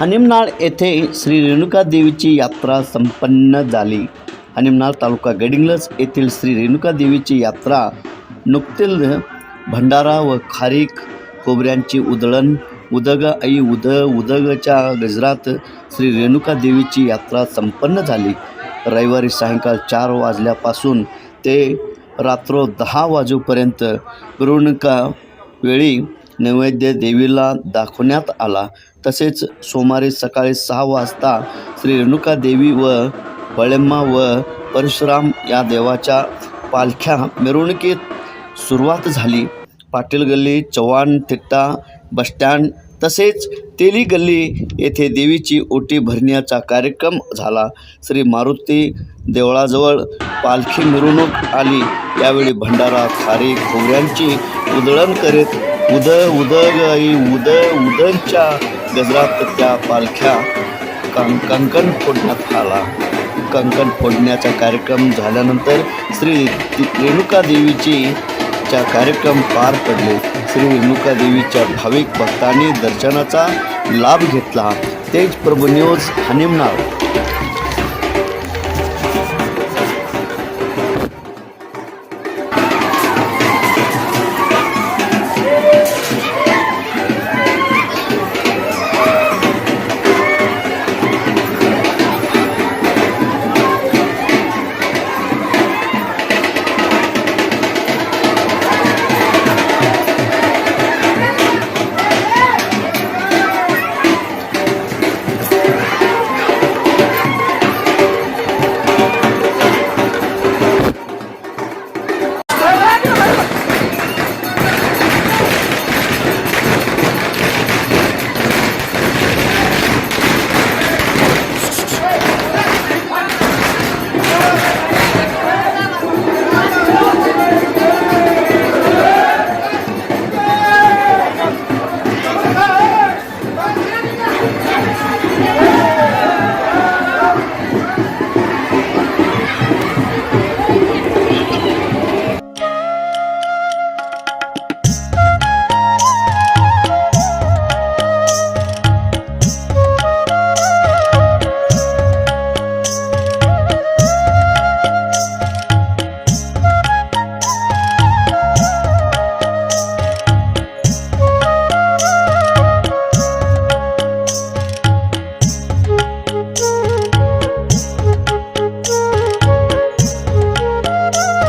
हनिमनाळ येथे श्री रेणुका देवीची यात्रा संपन्न झाली. हनिमनाळ तालुका गडिंग्लज येथील श्री रेणुका देवीची यात्रा नुकतील भंडारा व खारीक खोबऱ्यांची उधळण उदग आई उद उदगच्या गजरात श्री रेणुका देवीची यात्रा संपन्न झाली. रविवारी सायंकाळ चार वाजल्यापासून ते रात्र दहा वाजेपर्यंत मिरवणुका वेळी नैवेद्य देवीला दाखवण्यात आला. तसेच सोमवारी सकाळी सहा वाजता श्री रेणुका देवी व बळेम्मा व परशुराम या देवाच्या पालख्या मिरवणुकीत सुरुवात झाली. पाटील गल्ली चव्हाण थिट्टा बसस्टँड तसेच तेली गल्ली येथे देवीची ओटी भरण्याचा कार्यक्रम झाला. श्री मारुती देवळाजवळ पालखी मिरवणूक आली. यावेळी भंडारा खारी खोबऱ्यांची उधळण करीत उद उदग गाई उद उदनच्या गजरात त्या पालख्या कं कंकण फोडण्यात आला. कंकण फोडण्याचा कार्यक्रम झाल्यानंतर श्री रेणुका देवीची च्या कार्यक्रम पार पडले. श्री रेणुका देवीच्या भाविक भक्तांनी दर्शनाचा लाभ घेतला. तेज प्रभू न्यूज हनिमनाळ.